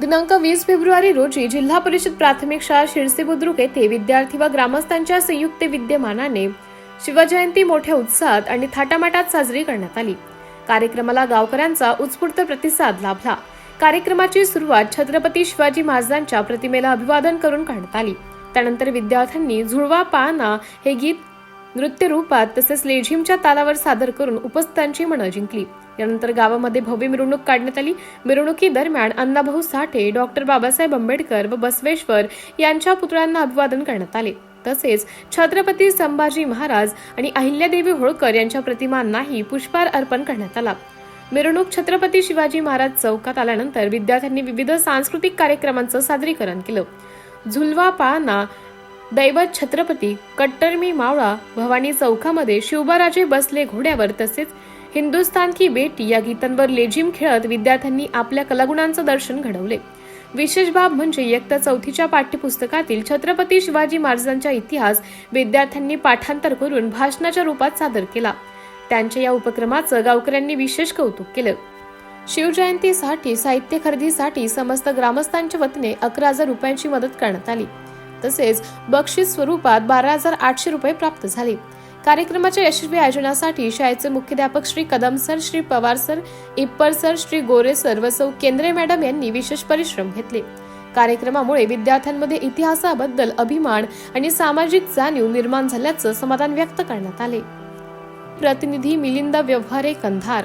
दिनांक वीस फेब्रुवारी रोजी जिल्हा परिषद प्राथमिक शाळा शिरसी बुद्रुक येथे विद्यार्थी व ग्रामस्थांच्या संयुक्त विद्यमानाने शिवजयंती मोठ्या उत्साहात आणि थाटामाटात साजरी करण्यात आली. कार्यक्रमाला गावकऱ्यांचा उत्स्फूर्त प्रतिसाद लाभला. कार्यक्रमाची सुरुवात छत्रपती शिवाजी महाराजांच्या प्रतिमेला अभिवादन करून करण्यात आली. त्यानंतर विद्यार्थ्यांनी झुळवा पाना हे गीत नृत्य रूपात तसेच लेझिमच्या तालावर सादर करून उपस्थितांची मनं जिंकली. यानंतर गावामध्ये भव्य मिरवणूक काढण्यात आली. मिरवणुकीदरम्यान अण्णाभाऊ साठे डॉक्टर बाबासाहेब आंबेडकर व बसवेश्वर यांच्या पुतळ्यांना अभिवादन करण्यात आले. तसेच छत्रपती संभाजी महाराज आणि अहिल्यादेवी होळकर यांच्या प्रतिमांनाही पुष्पहार अर्पण करण्यात आला. मिरवणूक छत्रपती शिवाजी महाराज चौकात आल्यानंतर विद्यार्थ्यांनी विविध सांस्कृतिक कार्यक्रमांचं सादरीकरण केलं. झुलवा पाळणा दैवत छत्रपती कट्टरमी मावळा भवानी चौकामध्ये शिवबाराजे बसले घोड्यावर तसेच हिंदुस्तान की बेटी या गीतांवर लेझिम खेळत विद्यार्थ्यांनी आपल्या कलागुणांचं दर्शन घडवले. विशेष बाब म्हणजे इयत्ता चौथीच्या पाठ्यपुस्तकातील छत्रपती शिवाजी महाराजांचा इतिहास विद्यार्थ्यांनी पाठांतर करून भाषणाच्या रूपात सादर केला. त्यांच्या या उपक्रमाचं गावकऱ्यांनी विशेष कौतुक केलं. शिवजयंतीसाठी साहित्य खरेदीसाठी समस्त ग्रामस्थांच्या वतीने अकरा हजार रुपयांची मदत करण्यात आली. तसेच बक्षीस स्वरूपात बारा हजार आठशे रुपये प्राप्त झाले. कार्यक्रमाच्या यशस्वी आयोजनासाठी शाळेचे मुख्याध्यापक Shri Kadam sir Shri Pawar sir Ipper sir Shri Gore sir व सौ केंद्रे मॅडम यांनी विशेष परिश्रम घेतले. कार्यक्रमामुळे विद्यार्थ्यांमध्ये इतिहासाबद्दल अभिमान आणि सामाजिक जाणीव निर्माण झाल्याचं समाधान व्यक्त करण्यात आले. प्रतिनिधी मिलिंद व्यवहारे कंधार